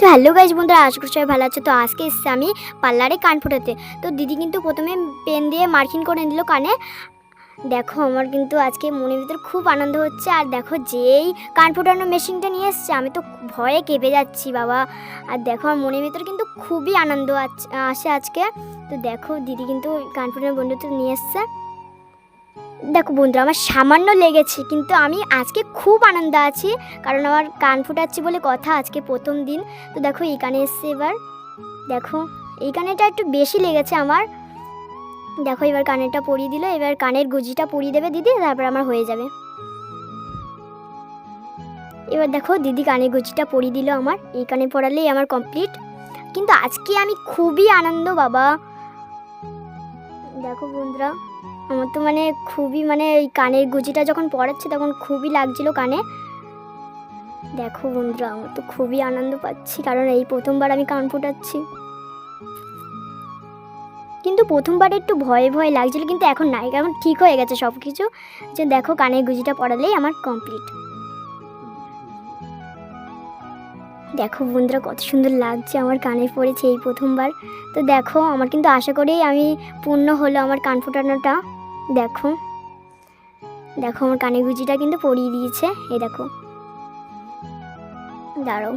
তো hello guys বন্ধুরা, আশা করি সবাই ভালো আছে। তো আজকে এসেছি আমি পার্লারে কান ফোটাতে। তো দিদি কিন্তু প্রথমে পেন দিয়ে মার্কিং করে দিল কানে। দেখো আমার কিন্তু আজকে মনের ভিতর খুব আনন্দ হচ্ছে। আর দেখো যেই কান ফোটানোর মেশিনটা নিয়ে এসছে, আমি তো ভয়ে কেঁপে যাচ্ছি বাবা। আর দেখো আমার মনের ভিতর কিন্তু খুবই আনন্দ আছ- আসে আজকে। তো দেখো দিদি কিন্তু কান ফোটানোর বন্ধুত্ব নিয়ে এসছে। দেখো বন্ধুরা, আমার সামান্য লেগেছে, কিন্তু আমি আজকে খুব আনন্দ আছি, কারণ আমার কান ফুটাচ্ছি বলে কথা আজকে প্রথম দিন। তো দেখো এই কানে এসছে এবার। দেখো, এই কানেটা একটু বেশি লেগেছে আমার। দেখো, এবার কানেরটা পরিয়ে দিল, এবার কানের গুজিটা পরিয়ে দেবে দিদি, তারপর আমার হয়ে যাবে। এবার দেখো, দিদি কানের গুজিটা পরিয়ে দিল আমার, এই কানে পড়ালেই আমার কমপ্লিট কিন্তু আজকে আমি খুবই আনন্দ, বাবা। দেখো বন্ধুরা আমার তো মানে খুবই মানে এই কানের গুজিটা যখন পড়াচ্ছে তখন খুবই লাগছিল কানে। দেখো বন্ধুরা, আমার তো খুবই আনন্দ পাচ্ছি, কারণ এই প্রথমবার আমি কান ফুটাচ্ছি। কিন্তু প্রথমবার একটু ভয়ে ভয়ে লাগছিল, কিন্তু এখন নাই, এখন ঠিক হয়ে গেছে সব কিছু যে দেখো কানের গুজিটা পড়ালেই আমার কমপ্লিট দেখো বন্ধুরা, কত সুন্দর লাগছে আমার কানে পড়েছে এই প্রথমবার। তো দেখো, আমার কিন্তু আশা করেই আমি পূর্ণ হলো আমার কান ফোটানোটা। দেখো। দেখো আমার কানে গুজিটা কিন্তু পরিয়ে দিয়েছে এ দেখো। দাঁড়ো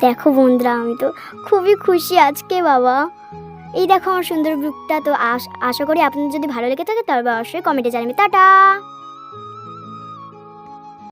দেখো বন্ধুরা, আমি তো খুবই খুশি আজকে, বাবা। এই দেখো আমার সুন্দর বুকটা তো আশ- আশা করি আপনাদের যদি ভালো লেগে থাকে তবে অবশ্যই কমেন্টে জানাবে। টাটা!